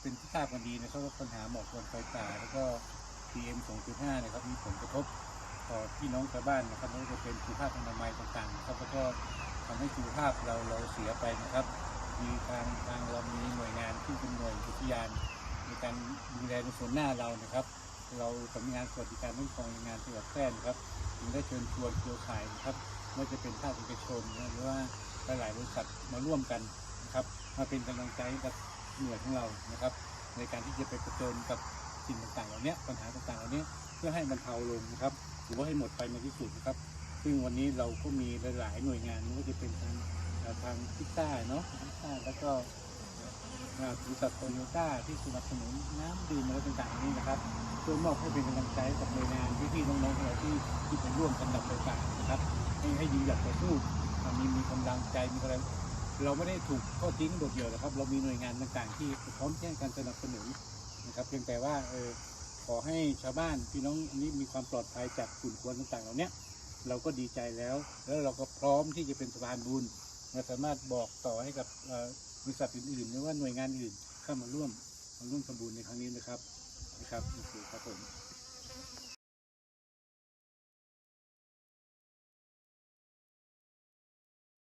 เป็นที่ทราบกันดีนะครับว่าปัญหาหมอกควันไฟป่าแล้วก็ PM 2.5นะครับมีผลกระทบต่อพี่น้องชาวบ้านนะครับไม่ว่าจะเป็นสุขภาพอนามัยต่างๆนะครับแล้วก็ทำให้สุขภาพเราเราเสียไปนะครับ มีทางทางเรามีหน่วยงานที่เป็นหน่วยอุทยานในการดูแลในส่วนหน้าเรานะครับ เราสำนักงานสวัสดิการคุ้มครองแรงานจังหวัดแพร่นะครับจึงได้เชิญชวนเครือข่ายนะครับไม่ว่าจะเป็นภาคเอกชนหรือว่าหลายๆบริษัทมาร่วมกันนะครับมาเป็นกำลังใจกับ หน่วยของเรานะครับ ในการที่จะไปประจิญกับสิ่งต่างๆเหล่านี้ปัญหาต่างๆเหล่านี้เพื่อให้มันเทาลงนะครับหรือว่าให้หมดไปในที่สุดนะครับ ซึ่งวันนี้เราก็มีหลายๆหน่วยงานไม่ว่าจะเป็นทางทางพิซซ่าเนาะพิซซ่าแล้วก็อาบริษัทโตโยต้าที่สนับสนุนน้ำดื่มอะไรต่างๆนี้นะครับเพื่อมอบให้เป็นกำลังใจกับหน่วยงานพี่ๆน้องๆของเราที่ที่ไปร่วมกันดับไฟป่านะครับให้ให้ยืนหยัดต่อสู้มีมีกำลังใจมีอะไร เราไม่ได้ถูกทอดทิ้งโดดเดี่ยวนะครับ เรามีหน่วยงานต่างๆ ที่พร้อมที่การสนับสนุนนะครับ เพียงแต่ว่าเออขอให้ชาวบ้านพี่น้องอันนี้มีความปลอดภัยจากฝุ่นควันต่างๆ เหล่านี้เราก็ดีใจแล้ว แล้วเราก็พร้อมที่จะเป็นสะพานบุญเราสามารถบอกต่อให้กับบริษัทอื่นๆ หรือว่าหน่วยงานอื่นเข้ามาร่วมมาร่วมทำบุญในครั้งนี้นะครับนะครับโอเคครับผม